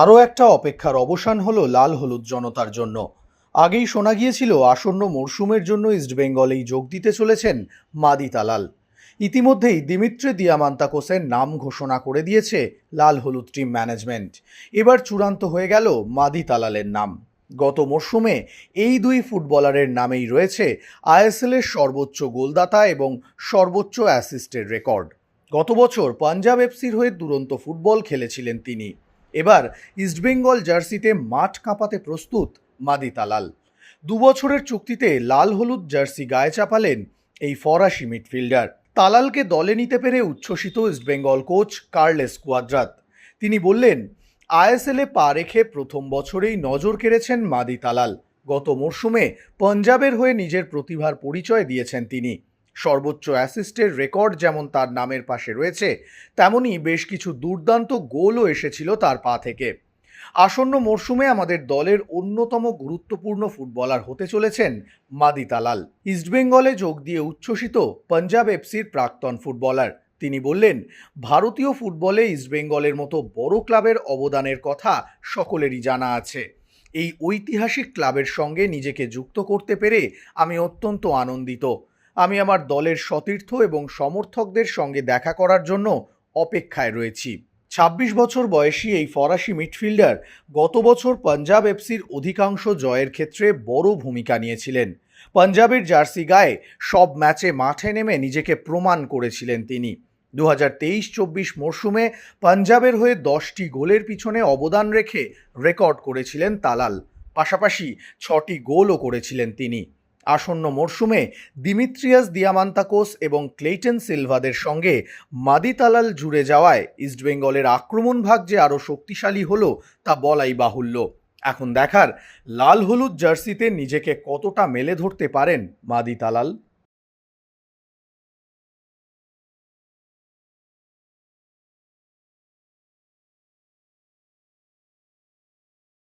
আরও একটা অপেক্ষার অবসান হলো লাল হলুদ জনতার জন্য। আগেই শোনা গিয়েছিল, আসন্ন মরশুমের জন্য ইস্টবেঙ্গলেই যোগ দিতে চলেছেন মাদি তালাল। ইতিমধ্যেই দিমিত্রি দিয়ামান্তাকোসের নাম ঘোষণা করে দিয়েছে লাল হলুদ টিম ম্যানেজমেন্ট। এবার চূড়ান্ত হয়ে গেল মাদি তালালের নাম। গত মরশুমে এই দুই ফুটবলারের নামেই রয়েছে আইএসএলের সর্বোচ্চ গোলদাতা এবং সর্বোচ্চ অ্যাসিস্টের রেকর্ড। গত বছর পাঞ্জাব এফসির হয়ে দুরন্ত ফুটবল খেলেছিলেন তিনি। এবার ইস্টবেঙ্গল জার্সিতে মাঠ কাঁপাতে প্রস্তুত মাদি তালাল। দু বছরের চুক্তিতে লাল হলুদ জার্সি গায়ে চাপালেন এই ফরাসি মিডফিল্ডার। তালালকে দলে নিতে পেরে উচ্ছ্বসিত ইস্টবেঙ্গল কোচ কার্লেস কুয়াদ্রাত। তিনি বললেন, আইএসএলে পা রেখে প্রথম বছরেই নজর কেড়েছেন মাদি তালাল। গত মরশুমে পঞ্জাবের হয়ে নিজের প্রতিভার পরিচয় দিয়েছেন তিনি। সর্বোচ্চ অ্যাসিস্টের রেকর্ড যেমন তার নামের পাশে রয়েছে তেমনই বেশ কিছু দুর্দান্ত গোলও এসেছিল তার পা থেকে। আসন্ন মরশুমে আমাদের দলের অন্যতম গুরুত্বপূর্ণ ফুটবলার হতে চলেছেন মাদি তালাল। ইস্টবেঙ্গলে যোগ দিয়ে উচ্ছ্বসিত পাঞ্জাব এফসির প্রাক্তন ফুটবলার। তিনি বললেন, ভারতীয় ফুটবলে ইস্টবেঙ্গলের মতো বড় ক্লাবের অবদানের কথা সকলেরই জানা আছে। এই ঐতিহাসিক ক্লাবের সঙ্গে নিজেকে যুক্ত করতে পেরে আমি অত্যন্ত আনন্দিত। আমি আমার দলের সতীর্থ এবং সমর্থকদের সঙ্গে দেখা করার জন্য অপেক্ষায় রয়েছি। ছাব্বিশ বছর বয়সী এই ফরাসি মিডফিল্ডার গত বছর পাঞ্জাব এফসির অধিকাংশ জয়ের ক্ষেত্রে বড় ভূমিকা নিয়েছিলেন। পাঞ্জাবের জার্সি গায়ে সব ম্যাচে মাঠে নেমে নিজেকে প্রমাণ করেছিলেন তিনি। দু হাজার তেইশ চব্বিশ মরশুমে পাঞ্জাবের হয়ে দশটি গোলের পিছনে অবদান রেখে রেকর্ড করেছিলেন তালাল। পাশাপাশি ছটি গোলও করেছিলেন তিনি। আসন্ন মরশুমে দিমিত্রিয়াস দিয়ামান্তাকোস এবং ক্লেইটেন সিলভাদের সঙ্গে মাদিতালাল জুড়ে যাওয়ায় ইস্টবেঙ্গলের আক্রমণ ভাগ যে আরও শক্তিশালী হলো তা বলাই বাহুল্য। এখন দেখার লাল হলুদ জার্সিতে নিজেকে কতটা মেলে ধরতে পারেন মাদি তালাল